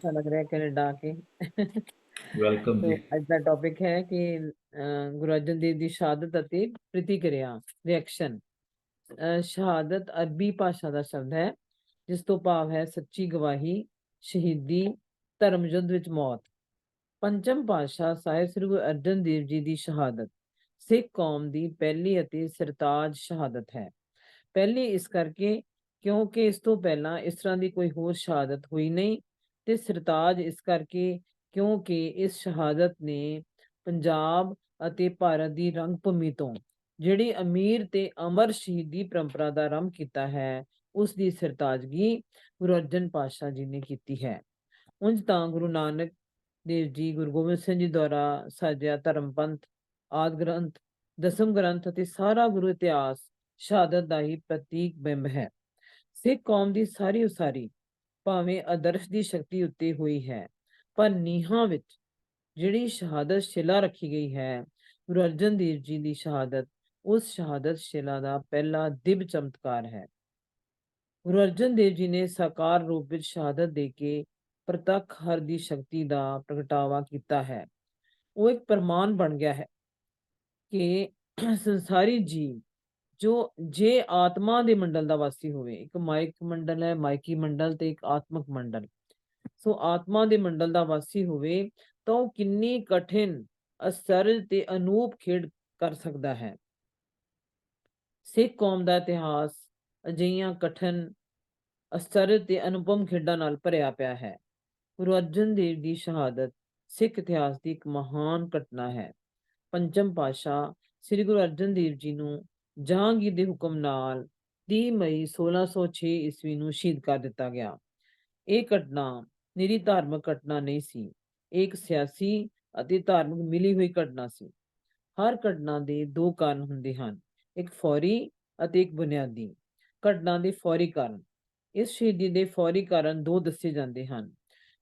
अच्छा लग रहा है कनाडा आके ਵੈਲਕਮ ਸੋ ਜੀ ਅੱਜ ਦਾ ਟੌਪਿਕ ਹੈ ਕਿ ਅਹ, ਗੁਰੂ ਅਰਜਨ ਦੇਵ ਦੀ ਸ਼ਹਾਦਤ ਅਤੇ ਪ੍ਰਤੀਕਿਰਿਆ ਰਿਐਕਸ਼ਨ ਸ਼ਹਾਦਤ ਅਰਬੀ ਭਾਸ਼ਾ ਦਾ ਸ਼ਬਦ ਹੈ ਜਿਸ ਤੋਂ ਭਾਵ ਹੈ ਸੱਚੀ ਗਵਾਹੀ ਸ਼ਹੀਦੀ ਧਰਮ ਯੁੱਧ ਵਿੱਚ ਮੌਤ ਪੰਚਮ ਪਾਤਸ਼ਾਹ ਸਾਹਿਬ ਸ੍ਰੀ ਗੁਰੂ ਅਰਜਨ ਦੇਵ ਜੀ ਦੀ ਸ਼ਹਾਦਤ ਸਿੱਖ ਕੌਮ ਦੀ ਪਹਿਲੀ ਅਤੇ ਸਰਤਾਜ ਸ਼ਹਾਦਤ ਹੈ ਪਹਿਲੀ ਇਸ ਕਰਕੇ ਕਿਉਂਕਿ ਇਸ ਤੋਂ ਪਹਿਲਾਂ ਇਸ ਤਰ੍ਹਾਂ ਦੀ ਕੋਈ ਹੋਰ ਸ਼ਹਾਦਤ ਹੋਈ ਨਹੀਂ ਤੇ ਸਰਤਾਜ ਇਸ ਕਰਕੇ ਕਿਉਂਕਿ ਇਸ ਸ਼ਹਾਦਤ ਨੇ ਪੰਜਾਬ ਅਤੇ ਭਾਰਤ ਦੀ ਰੰਗ ਭੂਮੀ ਤੋਂ ਜਿਹੜੀ ਅਮੀਰ ਤੇ ਅਮਰ ਸ਼ਹੀਦੀ ਪਰੰਪਰਾ ਦਾ ਆਰੰਭ ਕੀਤਾ ਹੈ, ਉਸ ਦੀ ਸਰਤਾਜਗੀ ਗੁਰੂ ਅਰਜਨ ਪਾਤਸ਼ਾਹ ਜੀ ਨੇ ਕੀਤੀ ਹੈ। ਉਂਝ ਤਾਂ ਗੁਰੂ ਨਾਨਕ ਦੇਵ ਜੀ, ਗੁਰੂ ਗੋਬਿੰਦ ਸਿੰਘ ਜੀ ਦੁਆਰਾ ਸਾਜਿਆ ਧਰਮ ਪੰਥ ਆਦ ਗ੍ਰੰਥ, ਦਸਮ ਗ੍ਰੰਥ ਅਤੇ ਸਾਰਾ ਗੁਰੂ ਇਤਿਹਾਸ ਸ਼ਹਾਦਤ ਦਾ ਹੀ ਪ੍ਰਤੀਕ ਬਿੰਬ ਹੈ। ਸਿੱਖ ਕੌਮ ਦੀ ਸਾਰੀ ਉਸਾਰੀ ਭਾਵੇਂ ਆਦਰਸ਼ ਦੀ ਸ਼ਕਤੀ ਉੱਤੇ ਹੋਈ ਹੈ, ਪਰ ਨੀਹਾਂ ਵਿੱਚ ਜਿਹੜੀ ਸ਼ਹਾਦਤ ਸ਼ਿਲਾ ਰੱਖੀ ਗਈ ਹੈ, ਗੁਰੂ ਅਰਜਨ ਦੇਵ ਜੀ ਦੀ ਸ਼ਹਾਦਤ, ਉਸ ਸ਼ਹਾਦਤ ਸ਼ਿਲਾ ਦਾ ਪਹਿਲਾ ਦਿਵ ਚਮਤਕਾਰ ਹੈ। ਗੁਰੂ ਅਰਜਨ ਦੇਵ ਜੀ ਨੇ ਸਾਕਾਰ ਰੂਪ ਵਿੱਚ ਸ਼ਹਾਦਤ ਦੇ ਕੇ ਪ੍ਰਤੱਖ ਹਰ ਦੀ ਸ਼ਕਤੀ ਦਾ ਪ੍ਰਗਟਾਵਾ ਕੀਤਾ ਹੈ। ਉਹ ਇੱਕ ਪ੍ਰਮਾਣ ਬਣ ਗਿਆ ਹੈ ਕਿ ਸੰਸਾਰੀ ਜੀਵ ਜੋ ਜੇ ਆਤਮਾ ਦੇ ਮੰਡਲ ਦਾ ਵਾਸੀ ਹੋਵੇ, ਇੱਕ ਮਾਇਕ ਮੰਡਲ ਹੈ ਮਾਇਕੀ ਮੰਡਲ ਤੇ ਇੱਕ ਆਤਮਕ ਮੰਡਲ। ਸੋ ਆਤਮਾ ਦੇ ਮੰਡਲ ਦਾ ਵਾਸੀ ਹੋਵੇ ਤਾਂ ਉਹ ਕਿੰਨੀ ਕਠਿਨ ਅਸਰਜ ਤੇ ਅਨੂਪ ਖੇਡ ਕਰ ਸਕਦਾ ਹੈ। ਸਿੱਖ ਕੌਮ ਦਾ ਇਤਿਹਾਸ ਅਜਿਹੀਆਂ ਕਠਿਨ ਅਸਰਜ ਤੇ ਅਨੁਪਮ ਖੇਡਾਂ ਨਾਲ ਭਰਿਆ ਪਿਆ ਹੈ। ਗੁਰੂ ਅਰਜਨ ਦੇਵ ਦੀ ਸ਼ਹਾਦਤ ਸਿੱਖ ਇਤਿਹਾਸ ਦੀ ਇੱਕ ਮਹਾਨ ਘਟਨਾ ਹੈ। ਪੰਚਮ ਪਾਸ਼ਾ ਸ੍ਰੀ ਗੁਰੂ ਅਰਜਨ ਦੇਵ ਜੀ ਨੂੰ ਜਹਾਂਗੀਰ ਦੇ ਹੁਕਮ ਨਾਲ 30 ਮਈ 1606 ਈਸਵੀ ਨੂੰ ਸ਼ਹੀਦ ਕਰ ਦਿੱਤਾ ਗਿਆ। ਇਹ ਘਟਨਾ ਨਿਰੀ ਧਾਰਮਿਕ ਘਟਨਾ ਨਹੀਂ ਸੀ, ਇਹ ਇੱਕ ਸਿਆਸੀ ਅਤੇ ਧਾਰਮਿਕ ਮਿਲੀ ਹੋਈ ਘਟਨਾ ਸੀ। ਹਰ ਘਟਨਾ ਦੇ ਦੋ ਕਾਰਨ ਹੁੰਦੇ ਹਨ, ਇੱਕ ਫੌਰੀ ਅਤੇ ਇੱਕ ਬੁਨਿਆਦੀ। ਘਟਨਾ ਦੇ ਫੌਰੀ ਕਾਰਨ, ਇਸ ਸ਼ਹੀਦੀ ਦੇ ਫੌਰੀ ਕਾਰਨ ਦੋ ਦੱਸੇ ਜਾਂਦੇ ਹਨ।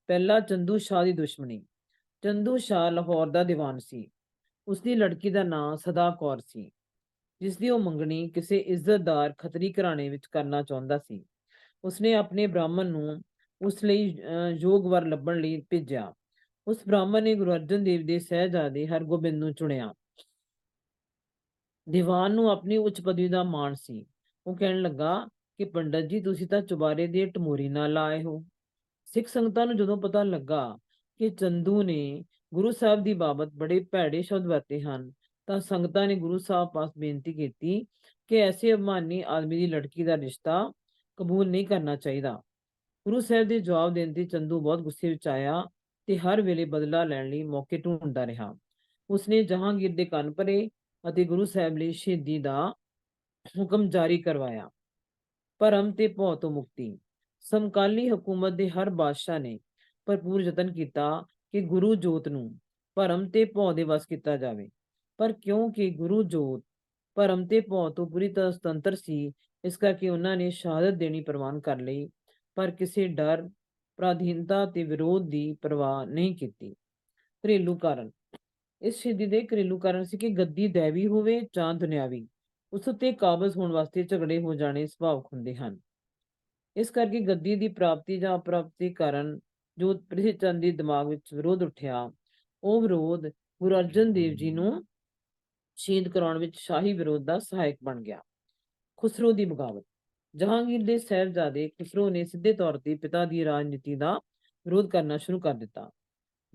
ਪਹਿਲਾ ਚੰਦੂ ਸ਼ਾਹ ਦੀ ਦੁਸ਼ਮਣੀ, ਚੰਦੂ ਸ਼ਾਹ ਲਾਹੌਰ ਦਾ ਦੀਵਾਨ ਸੀ। ਉਸ ਦੀ ਲੜਕੀ ਦਾ ਨਾਂ ਸਦਾ ਕੌਰ ਸੀ। ਜਿਸ ਦੀ ਉਹ ਮੰਗਣੀ ਕਿਸੇ ਇੱਜ਼ਤਦਾਰ ਖੱਤਰੀ ਘਰਾਣੇ ਵਿੱਚ ਕਰਨਾ ਚਾਹੁੰਦਾ ਸੀ। ਉਸਨੇ ਆਪਣੇ ਬ੍ਰਾਹਮਣ ਨੂੰ ਉਸ ਲਈ ਅਹ, ਯੋਗ ਵਰ ਲੱਭਣ ਲਈ ਭੇਜਿਆ। ਉਸ ਬ੍ਰਾਹਮਣ ਨੇ ਗੁਰੂ ਅਰਜਨ ਦੇਵ ਦੇ ਸਹਿਜਾਦੇ ਹਰਗੋਬਿੰਦ ਨੂੰ ਚੁਣਿਆ। ਦੀਵਾਨ ਨੂੰ ਆਪਣੀ ਉੱਚ ਪਦਵੀ ਦਾ ਮਾਣ ਸੀ। ਉਹ ਕਹਿਣ ਲੱਗਾ ਕਿ ਪੰਡਤ ਜੀ ਤੁਸੀਂ ਤਾਂ ਚੁਬਾਰੇ ਦੇ ਟਮੋਰੀ ਨਾਲ ਆਏ ਹੋ। ਸਿੱਖ ਸੰਗਤਾਂ ਨੂੰ ਜਦੋਂ ਪਤਾ ਲੱਗਾ ਕਿ ਚੰਦੂ ਨੇ ਗੁਰੂ ਸਾਹਿਬ ਦੀ ਬਾਬਤ ਬੜੇ ਭੈੜੇ ਸ਼ਬਦ ਵਰਤੇ ਹਨ ਤਾਂ ਸੰਗਤਾਂ ਨੇ ਗੁਰੂ ਸਾਹਿਬ ਪਾਸ ਬੇਨਤੀ ਕੀਤੀ ਕਿ ਐਸੇ ਅਭਿਮਾਨੀ ਆਦਮੀ ਦੀ ਲੜਕੀ ਦਾ ਰਿਸ਼ਤਾ ਕਬੂਲ ਨਹੀਂ ਕਰਨਾ ਚਾਹੀਦਾ। ਗੁਰੂ ਸਾਹਿਬ ਦੇ ਜਵਾਬ ਦੇਣ ਤੇ ਚੰਦੂ ਬਹੁਤ ਗੁੱਸੇ ਵਿੱਚ ਆਇਆ ਤੇ ਹਰ ਵੇਲੇ ਬਦਲਾ ਲੈਣ ਲਈ ਮੌਕੇ ਢੂੰਡਦਾ ਰਿਹਾ। ਉਸਨੇ ਜਹਾਂਗੀਰ ਦੇ ਕੰਨ ਭਰੇ ਅਤੇ ਗੁਰੂ ਸਾਹਿਬ ਲਈ ਸ਼ਹੀਦੀ ਦਾ ਹੁਕਮ ਜਾਰੀ ਕਰਵਾਇਆ। ਭਰਮ ਤੇ ਭਉ ਤੋਂ ਮੁਕਤੀ। ਸਮਕਾਲੀ ਹਕੂਮਤ ਦੇ ਹਰ ਬਾਦਸ਼ਾਹ ਨੇ ਭਰਪੂਰ ਯਤਨ ਕੀਤਾ ਕਿ ਗੁਰੂ ਜੋਤ ਨੂੰ ਭਰਮ ਤੇ ਭਉ ਦੇ ਵਸ ਕੀਤਾ ਜਾਵੇ। ਪਰ ਕਿਉਂਕਿ ਗੁਰੂ ਜੋਤ ਭਰਮ ਤੇ ਭਉ ਤੋਂ ਪੂਰੀ ਤਰ੍ਹਾਂ ਸੁਤੰਤਰ ਸੀ, ਇਸ ਕਰਕੇ ਉਹਨਾਂ ਨੇ ਸ਼ਹਾਦਤ ਦੇਣੀ ਪ੍ਰਵਾਨ ਕਰ ਲਈ, ਪਰ ਕਿਸੇ ਡਰ, ਪ੍ਰਾਧੀਨਤਾ ਤੇ ਵਿਰੋਧ ਦੀ ਪਰਵਾਹ ਨਹੀਂ ਕੀਤੀ। ਘਰੇਲੂ ਕਾਰਨ, ਇਸ ਸ਼ਹੀਦੀ ਦੇ ਘਰੇਲੂ ਕਾਰਨ ਸੀ ਕਿ ਗੱਦੀ ਦੇਵੀ ਹੋਵੇ ਜਾਂ ਦੁਨਿਆਵੀ, ਉਸ ਉੱਤੇ ਕਾਬਜ਼ ਹੋਣ ਵਾਸਤੇ ਝਗੜੇ ਹੋ ਜਾਣੇ ਸੁਭਾਵਕ ਹੁੰਦੇ ਹਨ। ਇਸ ਕਰਕੇ ਗੱਦੀ ਦੀ ਪ੍ਰਾਪਤੀ ਜਾਂ ਅਪ੍ਰਾਪਤੀ ਕਾਰਨ ਜੋ ਪ੍ਰਿਥੀ ਚੰਦ ਦੇ ਦਿਮਾਗ ਵਿੱਚ ਵਿਰੋਧ ਉੱਠਿਆ, ਉਹ ਵਿਰੋਧ ਗੁਰੂ ਅਰਜਨ ਦੇਵ ਜੀ ਨੂੰ ਸ਼ਹੀਦ ਕਰਾਉਣ ਵਿੱਚ ਸ਼ਾਹੀ ਵਿਰੋਧ ਦਾ ਸਹਾਇਕ ਬਣ ਗਿਆ। ਖੁਸਰੋ ਦੀ ਬਗਾਵਤ। ਜਹਾਂਗੀਰ ਦੇ ਸਾਹਿਬਜ਼ਾਦੇ ਖੁਸਰੋ ਨੇ ਸਿੱਧੇ ਤੌਰ ਤੇ ਪਿਤਾ ਦੀ ਰਾਜਨੀਤੀ ਦਾ ਵਿਰੋਧ ਕਰਨਾ ਸ਼ੁਰੂ ਕਰ ਦਿੱਤਾ।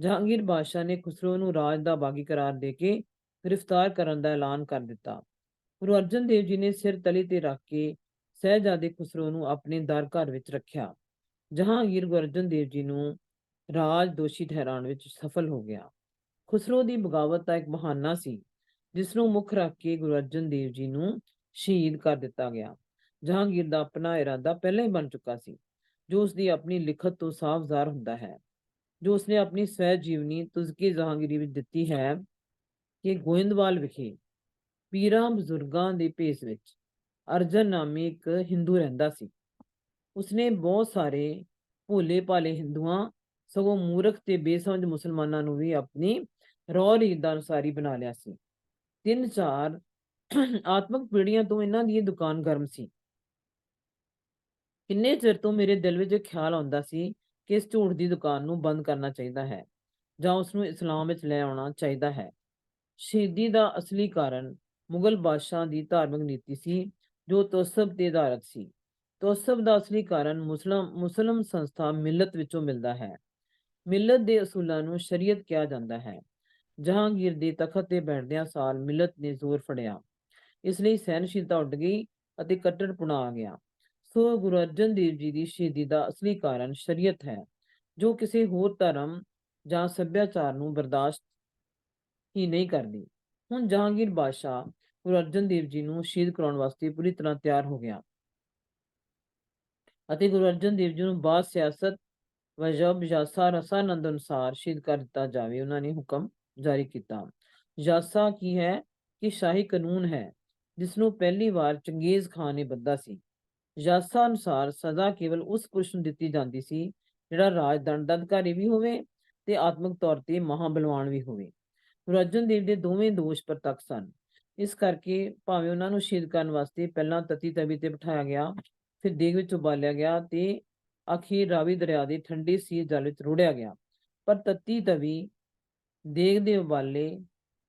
ਜਹਾਂਗੀਰ ਬਾਦਸ਼ਾਹ ਨੇ ਖੁਸਰੋ ਨੂੰ ਰਾਜ ਦਾ ਬਾਗੀ ਕਰਾਰ ਦੇ ਕੇ ਗ੍ਰਿਫਤਾਰ ਕਰਨ ਦਾ ਐਲਾਨ ਕਰ ਦਿੱਤਾ। ਗੁਰੂ ਅਰਜਨ ਦੇਵ ਜੀ ਨੇ ਸਿਰ ਤਲੇ ਤੇ ਰੱਖ ਕੇ ਸਹਿਜਾਦੇ ਖੁਸਰੋ ਨੂੰ ਆਪਣੇ ਦਰ ਘਰ ਵਿੱਚ ਰੱਖਿਆ। ਜਹਾਂਗੀਰ ਗੁਰੂ ਅਰਜਨ ਦੇਵ ਜੀ ਨੂੰ ਰਾਜ ਦੋਸ਼ੀ ਠਹਿਰਾਉਣ ਵਿੱਚ ਸਫਲ ਹੋ ਗਿਆ। ਖੁਸਰੋ ਦੀ ਬਗਾਵਤ ਦਾ ਇੱਕ ਬਹਾਨਾ ਸੀ। ਜਿਸ ਨੂੰ ਮੁੱਖ ਰੱਖ ਕੇ ਗੁਰੂ ਅਰਜਨ ਦੇਵ ਜੀ ਨੂੰ ਸ਼ਹੀਦ ਕਰ ਦਿੱਤਾ ਗਿਆ। ਜਹਾਂਗੀਰ ਦਾ ਆਪਣਾ ਇਰਾਦਾ ਪਹਿਲਾਂ ਹੀ ਬਣ ਚੁੱਕਾ ਸੀ, ਜੋ ਉਸ ਦੀ ਆਪਣੀ ਲਿਖਤ ਤੋਂ ਸਾਫ਼ ਜ਼ਾਹਰ ਹੁੰਦਾ ਹੈ। ਜੋ ਉਸਨੇ ਆਪਣੀ ਸਵੈ ਜੀਵਨੀ ਤੁਜ਼ਕੀ ਜਹਾਂਗੀਰੀ ਵਿੱਚ ਦਿੱਤੀ ਹੈ ਕਿ ਗੋਇੰਦਵਾਲ ਵਿਖੇ ਪੀਰਾਂ ਬਜ਼ੁਰਗਾਂ ਦੇ ਭੇਸ ਵਿੱਚ ਅਰਜਨ ਨਾਮੀ ਇੱਕ ਹਿੰਦੂ ਰਹਿੰਦਾ ਸੀ। ਉਸਨੇ ਬਹੁਤ ਸਾਰੇ ਭੋਲੇ ਭਾਲੇ ਹਿੰਦੂਆਂ, ਸਗੋਂ ਮੂਰਖ ਤੇ ਬੇਸਮਝ ਮੁਸਲਮਾਨਾਂ ਨੂੰ ਵੀ ਆਪਣੀ ਰੌ ਰੀਤ ਦਾ ਅਨੁਸਾਰੀ ਬਣਾ ਲਿਆ ਸੀ। ਤਿੰਨ ਚਾਰ ਆਤਮਿਕ ਪੀੜ੍ਹੀਆਂ ਤੋਂ ਇਹਨਾਂ ਦੀ ਦੁਕਾਨ ਗਰਮ ਸੀ। ਕਿੰਨੇ ਚਿਰ ਤੋਂ ਮੇਰੇ ਦਿਲ ਵਿੱਚ ਖਿਆਲ ਆਉਂਦਾ ਸੀ ਕਿ ਇਸ ਝੂਠ ਦੀ ਦੁਕਾਨ ਨੂੰ ਬੰਦ ਕਰਨਾ ਚਾਹੀਦਾ ਹੈ ਜਾਂ ਉਸ ਨੂੰ ਇਸਲਾਮ ਵਿੱਚ ਲੈ ਆਉਣਾ ਚਾਹੀਦਾ ਹੈ। ਸ਼ਹੀਦੀ ਦਾ ਅਸਲੀ ਕਾਰਨ ਮੁਗਲ ਬਾਦਸ਼ਾਹ ਦੀ ਧਾਰਮਿਕ ਨੀਤੀ ਸੀ, ਜੋ ਤੌਸਬ ਤੇ ਆਧਾਰਿਤ ਸੀ। ਤੋਸਬ ਦਾ ਅਸਲੀ ਕਾਰਨ ਮੁਸਲਮ ਮੁਸਲਮ ਸੰਸਥਾ ਮਿਲਤ ਵਿੱਚੋਂ ਮਿਲਦਾ ਹੈ। ਮਿਲਤ ਦੇ ਅਸੂਲਾਂ ਨੂੰ ਸ਼ਰੀਅਤ ਕਿਹਾ ਜਾਂਦਾ ਹੈ। ਜਹਾਂਗੀਰ ਦੇ ਤਖਤ ਤੇ ਬੈਠਦਿਆਂ ਸਾਲ ਮਿਲਤ ਨੇ ਜ਼ੋਰ ਫੜਿਆ। ਇਸ ਲਈ ਸਹਿਨਸ਼ੀਲਤਾ ਉੱਡ ਗਈ ਅਤੇ ਕੱਟੜਪੁਣਾ ਆ ਗਿਆ। ਸੋ ਗੁਰੂ ਅਰਜਨ ਦੇਵ ਜੀ ਦੀ ਸ਼ਹੀਦੀ ਦਾ ਅਸਲੀ ਕਾਰਨ ਸ਼ਰੀਅਤ ਹੈ, ਜੋ ਕਿਸੇ ਹੋਰ ਧਰਮ ਜਾਂ ਸੱਭਿਆਚਾਰ ਨੂੰ ਬਰਦਾਸ਼ਤ ਹੀ ਨਹੀਂ ਕਰਦੀ। ਹੁਣ ਜਹਾਂਗੀਰ ਬਾਦਸ਼ਾਹ ਗੁਰੂ ਅਰਜਨ ਦੇਵ ਜੀ ਨੂੰ ਸ਼ਹੀਦ ਕਰਾਉਣ ਵਾਸਤੇ ਪੂਰੀ ਤਰ੍ਹਾਂ ਤਿਆਰ ਹੋ ਗਿਆ। ਅਤੇ ਗੁਰੂ ਅਰਜਨ ਦੇਵ ਜੀ ਨੂੰ ਬਾਦ ਸਿਆਸਤ ਵਜਬ ਯਾਸਾ ਰਸਾਨੰਦ ਅਨੁਸਾਰ ਸ਼ਹੀਦ ਕਰ ਦਿੱਤਾ ਜਾਵੇ, ਉਹਨਾਂ ਨੇ ਹੁਕਮ ਜਾਰੀ ਕੀਤਾ। ਯਾਸਾ ਕੀ ਹੈ? ਕਿ ਸ਼ਾਹੀ ਕਾਨੂੰਨ ਹੈ ਜਿਸ ਨੂੰ ਪਹਿਲੀ ਵਾਰ ਚੰਗੇਜ਼ ਖਾਨ ਨੇ ਬੱਧਾ ਸੀ। ਯਾਸਾ ਅਨੁਸਾਰ ਸਜ਼ਾ ਕੇਵਲ ਉਸ ਪੁਰਸ਼ ਨੂੰ ਦਿੱਤੀ ਜਾਂਦੀ ਸੀ, ਜਿਹੜਾ ਰਾਜਦੰਡ ਦਾ ਅਧਿਕਾਰੀ ਵੀ ਹੋਵੇ ਤੇ ਆਤਮਿਕ ਤੌਰ ਤੇ ਮਹਾਬਲਵਾਨ ਵੀ ਹੋਵੇ। ਗੁਰੂ ਅਰਜਨ ਦੇਵ ਦੇ ਦੋਵੇਂ ਦੋਸ਼ ਪ੍ਰਤੱਖ ਸਨ। ਇਸ ਕਰਕੇ ਭਾਵੇਂ ਉਹਨਾਂ ਨੂੰ ਸ਼ਹੀਦ ਕਰਨ ਵਾਸਤੇ ਪਹਿਲਾਂ ਤਤੀ ਤਵੀ ਤੇ ਬਿਠਾਇਆ ਗਿਆ, ਫਿਰ ਦੇਗ ਵਿੱਚ ਉਬਾਲਿਆ ਗਿਆ ਤੇ ਅਖੀਰ ਰਾਵੀ ਦਰਿਆ ਦੇ ਠੰਡੇ ਸੀ ਜਲ ਵਿੱਚ ਰੋੜਿਆ ਗਿਆ। ਪਰ ਤਤੀ ਤਵੀ ਦੇਗ ਦੇ ਉਬਾਲੇ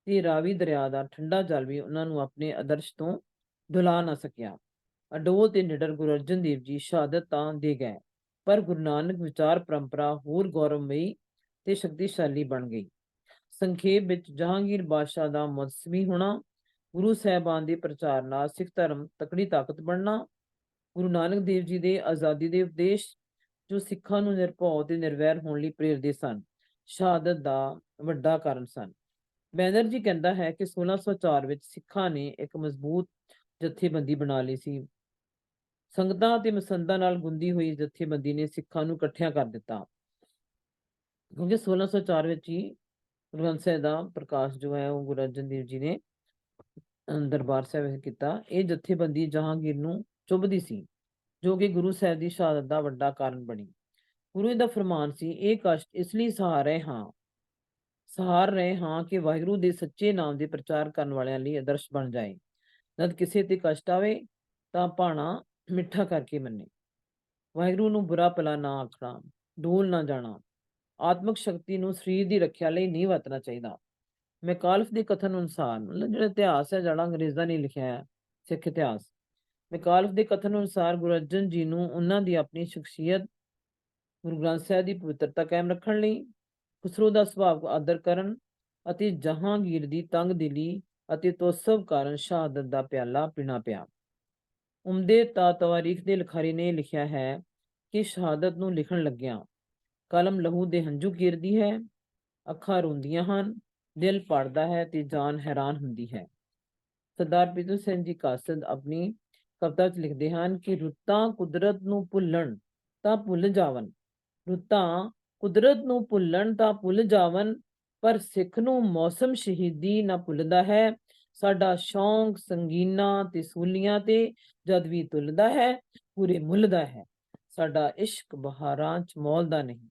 ਤੇ ਰਾਵੀ ਦਰਿਆ ਦਾ, ਠੰਡਾ ਜਲ ਵੀ ਉਹਨਾਂ ਨੂੰ ਆਪਣੇ ਆਦਰਸ਼ ਤੋਂ ਡੁਲਾ ਨਾ ਸਕਿਆ। ਅਡੋਲ ਤੇ ਨਿਡਰ ਗੁਰੂ ਅਰਜਨ ਦੇਵ ਜੀ ਸ਼ਹਾਦਤ ਤਾਂ ਦੇ ਗਏ, ਪਰ ਗੁਰੂ ਨਾਨਕ ਵਿਚਾਰ ਪਰੰਪਰਾ ਹੋਰ ਗੌਰਵਮਈ ਤੇ ਸ਼ਕਤੀਸ਼ਾਲੀ ਬਣ ਗਈ। ਸੰਖੇਪ ਵਿੱਚ ਜਹਾਂਗੀਰ ਬਾਦਸ਼ਾਹ ਦਾ ਮੁਤਸਵੀ ਹੋਣਾ, ਗੁਰੂ ਸਾਹਿਬਾਨ ਦੇ ਪ੍ਰਚਾਰ ਨਾਲ ਸਿੱਖ ਧਰਮ ਤਕੜੀ ਤਾਕਤ ਬਣਨਾ, ਗੁਰੂ ਨਾਨਕ ਦੇਵ ਜੀ ਦੇ ਆਜ਼ਾਦੀ ਦੇ ਉਪਦੇਸ਼ ਜੋ ਸਿੱਖਾਂ ਨੂੰ ਨਿਰਭਉ ਤੇ ਨਿਰਵੈਰ ਹੋਣ ਲਈ ਪ੍ਰੇਰਦੇ ਸਨ, ਸ਼ਹਾਦਤ ਦਾ ਵੱਡਾ ਕਾਰਨ ਸਨ। ਬੈਨਰਜੀ ਕਹਿੰਦਾ ਹੈ ਕਿ 1604 ਵਿੱਚ ਸਿੱਖਾਂ ਨੇ ਇੱਕ ਮਜ਼ਬੂਤ ਜਥੇਬੰਦੀ ਬਣਾ ਲਈ ਸੀ। ਸੰਗਤਾਂ ਅਤੇ ਮਸੰਦਾਂ ਨਾਲ ਗੁੰਦੀ ਹੋਈ ਜਥੇਬੰਦੀ ਨੇ ਸਿੱਖਾਂ ਨੂੰ ਇਕੱਠਿਆਂ ਕਰ ਦਿੱਤਾ। ਕਿਉਂਕਿ 1604 ਵਿੱਚ ਹੀ ਗੁਰੂ ਗ੍ਰੰਥ ਸਾਹਿਬ ਦਾ ਪ੍ਰਕਾਸ਼ ਜੋ ਹੈ, ਉਹ ਗੁਰੂ ਅਰਜਨ ਦੇਵ ਜੀ ਨੇ ਅਹ ਦਰਬਾਰ ਸਾਹਿਬ ਵਿੱਚ ਕੀਤਾ। ਇਹ ਜਥੇਬੰਦੀ ਜਹਾਂਗੀਰ ਨੂੰ ਚੁੱਭਦੀ ਸੀ, ਜੋ ਕਿ ਗੁਰੂ ਸਾਹਿਬ ਦੀ ਸ਼ਹਾਦਤ ਦਾ ਵੱਡਾ ਕਾਰਨ ਬਣੀ। ਗੁਰੂ ਦਾ ਫਰਮਾਨ ਸੀ, ਇਹ ਕਸ਼ਟ ਇਸ ਲਈ ਸਹਾਰੇ ਹਾਂ ਸਹਾਰ ਰਹੇ ਹਾਂ ਕਿ ਵਾਹਿਗੁਰੂ ਦੇ ਸੱਚੇ ਨਾਮ ਦੇ ਪ੍ਰਚਾਰ ਕਰਨ ਵਾਲਿਆਂ ਲਈ ਆਦਰਸ਼ ਬਣ ਜਾਏ। ਜਦ ਕਿਸੇ ਤੇ ਕਸ਼ਟ ਆਵੇ ਤਾਂ ਭਾਣਾ ਮਿੱਠਾ ਕਰਕੇ ਮੰਨੇ। ਵਾਹਿਗੁਰੂ ਨੂੰ ਬੁਰਾ ਭਲਾ ਨਾ ਆਖਣਾ ਡੋਲ ਨਾ ਜਾਣਾ। ਆਤਮਿਕ ਸ਼ਕਤੀ ਨੂੰ ਸਰੀਰ ਦੀ ਰੱਖਿਆ ਲਈ ਨਹੀਂ ਵਰਤਣਾ ਚਾਹੀਦਾ। ਮੈਕਾਲਫ ਦੇ ਕਥਨ ਅਨੁਸਾਰ, ਮਤਲਬ ਜਿਹੜਾ ਇਤਿਹਾਸ ਹੈ ਜਿਹੜਾ ਅੰਗਰੇਜ਼ਾਂ ਨੇ ਲਿਖਿਆ ਹੈ, ਸਿੱਖ ਇਤਿਹਾਸ। ਮੈਕਾਲਫ ਦੇ ਕਥਨ ਅਨੁਸਾਰ ਗੁਰੂ ਅਰਜਨ ਜੀ ਨੂੰ ਉਹਨਾਂ ਦੀ ਆਪਣੀ ਸ਼ਖਸੀਅਤ ਗੁਰੂ ਗ੍ਰੰਥ ਸਾਹਿਬ ਦੀ ਪਵਿੱਤਰਤਾ ਕਾਇਮ ਰੱਖਣ ਲਈ ਖੁਸਰੋ ਦਾ ਸੁਭਾਵ ਆਦਰ ਕਰਨ ਅਤੇ ਜਹਾਂਗੀਰ ਦੀ ਤੰਗ ਅਤੇ ਤੋਸਬ ਕਾਰਨ ਸ਼ਹਾਦਤ ਦਾ ਪਿਆਲਾ ਪੀਣਾ ਪਿਆ। ਉਮਦੇ ਤਾ ਤਵਾਰੀਖ ਦੇ ਲਿਖਾਰੀ ਨੇ ਲਿਖਿਆ ਹੈ ਕਿ ਸ਼ਹਾਦਤ ਨੂੰ ਲਿਖਣ ਲੱਗਿਆਂ ਕਲਮ ਲਹੂ ਦੇ ਹੰਝੂ ਕੀਰਦੀ ਹੈ, ਅੱਖਾਂ ਰੋਂਦੀਆਂ ਹਨ, ਦਿਲ ਪੜਦਾ ਹੈ ਤੇ ਜਾਨ ਹੈਰਾਨ ਹੁੰਦੀ ਹੈ। ਸਰਦਾਰ ਪਿੱਤੂ ਸਿੰਘ ਜੀ ਕਾਸਦ ਆਪਣੀ ਕਵਿਤਾ 'ਚ ਲਿਖਦੇ ਹਨ ਕਿ ਰੁੱਤਾਂ ਕੁਦਰਤ ਨੂੰ ਭੁੱਲਣ ਤਾਂ ਭੁੱਲ ਜਾਵਨ ਰੁੱਤਾਂ ਕੁਦਰਤ ਨੂੰ ਭੁੱਲਣ ਤਾਂ ਭੁੱਲ ਜਾਵਨ ਪਰ ਸਿੱਖ ਨੂੰ ਮੌਸਮ ਸ਼ਹੀਦੀ ਨਾ ਭੁੱਲਦਾ ਹੈ। ਸਾਡਾ ਸ਼ੌਂਕ ਸੰਗੀਨਾ ਤੇ ਸੂਲੀਆਂ ਤੇ ਜਦ ਵੀ ਤੁਲਦਾ ਹੈ, ਪੂਰੇ ਮੁੱਲਦਾ ਹੈ। ਸਾਡਾ ਇਸ਼ਕ ਬਹਾਰਾਂ ਚ ਮੌਲਦਾ ਨਹੀਂ।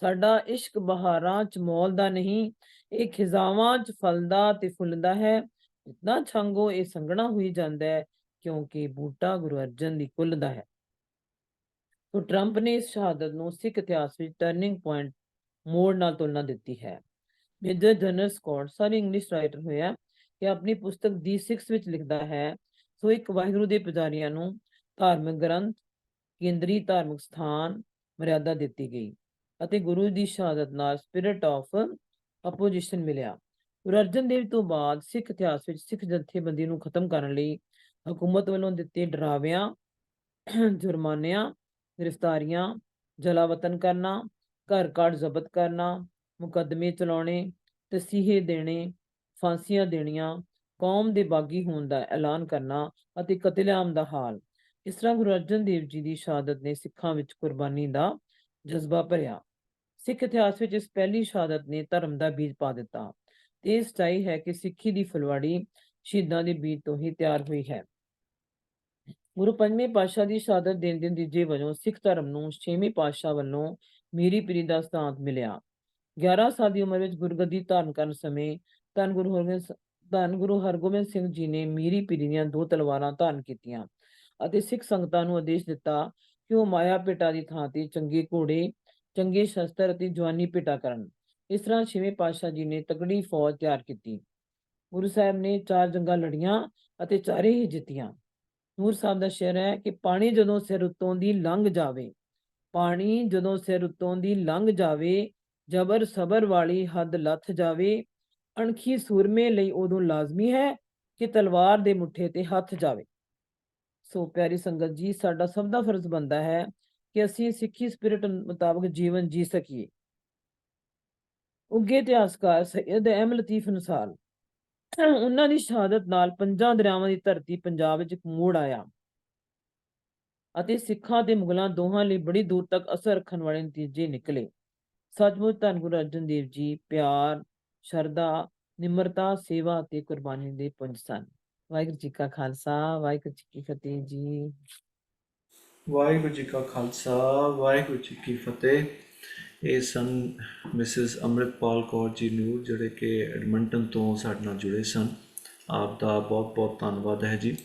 ਸਾਡਾ ਇਸ਼ਕ ਬਹਾਰਾਂ ਚ ਮੌਲਦਾ ਨਹੀਂ। ਇਹ ਖਿਜ਼ਾਵਾਂ ਚ ਫਲਦਾ ਤੇ ਫੁੱਲਦਾ ਹੈ। ਇਤਨਾ ਛੰਗੋ ਇਹ ਸੰਗਣਾ ਹੋਈ ਜਾਂਦਾ ਹੈ, ਕਿਉਂਕਿ ਬੂਟਾ ਗੁਰੂ ਅਰਜਨ ਦੀ ਕੁੱਲ ਦਾ ਹੈ। ਤੋ ਟਰੰਪ ਨੇ ਇਸ ਸ਼ਹਾਦਤ ਨੂੰ ਸਿੱਖ ਇਤਿਹਾਸ ਵਿੱਚ ਟਰਨਿੰਗ ਪੁਆਇੰਟ ਮੋੜ ਨਾਲ ਤੁਲਨਾ ਦਿੱਤੀ ਹੈ। ਮੇਜਰ ਜਨਰਲ ਸਕਾਟ, ਸਾਰੇ ਇੰਗਲਿਸ਼ ਰਾਈਟਰ ਹੋਇਆ ਕਿ ਆਪਣੀ ਪੁਸਤਕ ਦੀ 6 ਵਿੱਚ ਲਿਖਦਾ ਹੈ। ਸੋ ਇੱਕ ਵਾਹਿਗੁਰੂ ਦੇ ਪੁਜਾਰੀਆਂ ਨੂੰ ਧਾਰਮਿਕ ਗ੍ਰੰਥ, ਕੇਂਦਰੀ ਧਾਰਮਿਕ ਸਥਾਨ, ਮਰਿਆਦਾ ਦਿੱਤੀ ਗਈ ਅਤੇ ਗੁਰੂ ਦੀ ਸ਼ਹਾਦਤ ਨਾਲ ਸਪਿਰਿਟ ਆਫ ਆਪੋਜੀਸ਼ਨ ਮਿਲਿਆ। ਗੁਰੂ ਅਰਜਨ ਦੇਵ ਤੋਂ ਬਾਅਦ ਸਿੱਖ ਇਤਿਹਾਸ ਵਿੱਚ ਸਿੱਖ ਜਥੇਬੰਦੀ ਨੂੰ ਖਤਮ ਕਰਨ ਲਈ ਹਕੂਮਤ ਵੱਲੋਂ ਦਿੱਤੇ ਡਰਾਵਿਆਂ, ਜੁਰਮਾਨਿਆਂ ਗ੍ਰਿਫਤਾਰੀਆਂ, ਜਲਾਵਤਨ ਕਰਨਾ ਘਰ ਘਰ ਜ਼ਬਤ ਕਰਨਾ, ਮੁਕੱਦਮੇ ਚਲਾਉਣੇ ਤਸੀਹੇ ਦੇਣੇ, ਫਾਂਸੀਆਂ ਦੇਣੀਆਂ, ਕੌਮ ਦੇ ਬਾਗੀ ਹੋਣ ਦਾ ਐਲਾਨ ਕਰਨਾ ਅਤੇ ਕਤਲੇਆਮ ਦਾ ਹਾਲ। ਇਸ ਤਰ੍ਹਾਂ ਗੁਰੂ ਅਰਜਨ ਦੇਵ ਜੀ ਦੀ ਸ਼ਹਾਦਤ ਨੇ ਸਿੱਖਾਂ ਵਿੱਚ ਕੁਰਬਾਨੀ ਦਾ ਜਜ਼ਬਾ ਭਰਿਆ। ਸਿੱਖ ਇਤਿਹਾਸ ਵਿੱਚ ਇਸ ਪਹਿਲੀ ਸ਼ਹਾਦਤ ਨੇ ਧਰਮ ਦਾ ਬੀਜ ਪਾ ਦਿੱਤਾ ਤੇ ਇਹ ਸਚਾਈ ਹੈ ਕਿ ਸਿੱਖੀ ਦੀ ਫੁਲਵਾੜੀ ਸ਼ਹੀਦਾਂ ਦੇ ਬੀਜ ਤੋਂ ਹੀ ਤਿਆਰ ਹੋਈ ਹੈ। ਗੁਰੂ ਪੰਜਵੇਂ ਪਾਤਸ਼ਾਹ ਦੀ ਸ਼ਹਾਦਤ ਦੇਣ ਦੇ ਨਤੀਜੇ ਵਜੋਂ ਸਿੱਖ ਧਰਮ ਨੂੰ ਛੇਵੇਂ ਪਾਤਸ਼ਾਹ ਵੱਲੋਂ ਮੀਰੀ ਪੀਰੀ ਦਾ ਸਿਧਾਂਤ ਮਿਲਿਆ। 11 ਸਾਲ ਦੀ ਉਮਰ ਵਿੱਚ ਗੁਰਗੱਦੀ ਧਾਰਨ ਕਰਨ ਸਮੇਂ ਧੰਨ ਗੁਰੂ ਹਰਗੋਬਿੰਦ ਧੰਨ ਗੁਰੂ ਹਰਗੋਬਿੰਦ ਸਿੰਘ ਜੀ ਨੇ ਮੀਰੀ ਪੀਰੀ ਦੀਆਂ ਦੋ ਤਲਵਾਰਾਂ ਧਾਰਨ ਕੀਤੀਆਂ ਅਤੇ ਸਿੱਖ ਸੰਗਤਾਂ ਨੂੰ ਆਦੇਸ਼ ਦਿੱਤਾ ਕਿ ਉਹ ਮਾਇਆ ਪੇਟਾ ਦੀ ਥਾਂ ਤੇ ਚੰਗੇ ਘੋੜੇ, ਚੰਗੇ ਸ਼ਸਤਰ ਅਤੇ ਜਵਾਨੀ ਭੇਟਾ ਕਰਨ। ਇਸ ਤਰ੍ਹਾਂ ਛੇਵੇਂ ਪਾਤਸ਼ਾਹ ਜੀ ਨੇ ਤਕੜੀ ਫੌਜ ਤਿਆਰ ਕੀਤੀ। ਗੁਰੂ ਸਾਹਿਬ ਨੇ ਚਾਰ ਜੰਗਾਂ ਲੜੀਆਂ ਅਤੇ ਚਾਰੇ ਹੀ ਜਿੱਤੀਆਂ। ਨੂਰ ਸਾਹਿਬ ਦਾ ਸ਼ੇਰ ਹੈ ਕਿ ਪਾਣੀ ਜਦੋਂ ਸਿਰ ਉੱਤੋਂ ਦੀ ਲੰਘ ਜਾਵੇ, ਪਾਣੀ ਜਦੋਂ ਸਿਰ ਉੱਤੋਂ ਦੀ ਲੰਘ ਜਾਵੇ, ਜਬਰ ਸਬਰ ਵਾਲੀ ਹੱਦ ਲੱਥ ਜਾਵੇ, ਅਣਖੀ ਸੂਰਮੇ ਲਈ ਉਦੋਂ ਲਾਜ਼ਮੀ ਹੈ ਕਿ ਤਲਵਾਰ ਦੇ ਮੁੱਠੇ ਤੇ ਹੱਥ ਜਾਵੇ। ਸੋ ਪਿਆਰੀ ਸੰਗਤ ਜੀ, ਸਾਡਾ ਸਭ ਦਾ ਫਰਜ਼ ਬਣਦਾ ਹੈ ਕਿ ਅਸੀਂ ਸਿੱਖੀ ਸਪਿਰਿਟ ਮੁਤਾਬਕ ਜੀਵਨ ਜੀ ਸਕੀਏ। ਉੱਗੇ ਇਤਿਹਾਸਕਾਰ ਸੈਯਦ ਅਹਿਮ ਲਤੀਫ ਅਨਸਾਰ ਉਹਨਾਂ ਦੀ ਸ਼ਹਾਦਤ ਨਾਲ ਪੰਜਾਂ ਦਰਿਆਵਾਂ ਦੀ ਧਰਤੀ ਪੰਜਾਬ ਵਿੱਚ ਇੱਕ ਮੋੜ ਆਇਆ ਅਤੇ ਸਿੱਖਾਂ ਤੇ ਮੁਗਲਾਂ ਦੋਹਾਂ ਲਈ ਬੜੀ ਦੂਰ ਤੱਕ ਅਸਰ ਰੱਖਣ ਵਾਲੇ ਨਤੀਜੇ ਨਿਕਲੇ। ਸੱਚਮੁੱਚ ਧੰਨ ਗੁਰੂ ਅਰਜਨ ਦੇਵ ਜੀ, ਪਿਆਰ, ਸ਼ਰਧਾ, ਨਿਮਰਤਾ, ਸੇਵਾ ਅਤੇ ਕੁਰਬਾਨੀ ਦੇ ਪੁੰਜ ਸਨ। ਵਾਹਿਗੁਰੂ ਜੀ ਕਾ ਖਾਲਸਾ, ਵਾਹਿਗੁਰੂ ਜੀ ਕੀ ਫਤਿਹ ਜੀ। ਵਾਹਿਗੁਰੂ ਜੀ ਕਾ ਖਾਲਸਾ, ਵਾਹਿਗੁਰੂ ਜੀ ਕੀ ਫਤਿਹ। ਇਹ ਸਨ ਮਿਸਿਸ ਅੰਮ੍ਰਿਤਪਾਲ ਕੌਰ ਜੀ ਨੂਰ ਜਿਹੜੇ ਕਿ ਐਡਮੰਟਨ ਤੋਂ ਸਾਡੇ ਨਾਲ ਜੁੜੇ ਸਨ। ਆਪ ਦਾ ਬਹੁਤ ਬਹੁਤ ਧੰਨਵਾਦ ਹੈ ਜੀ।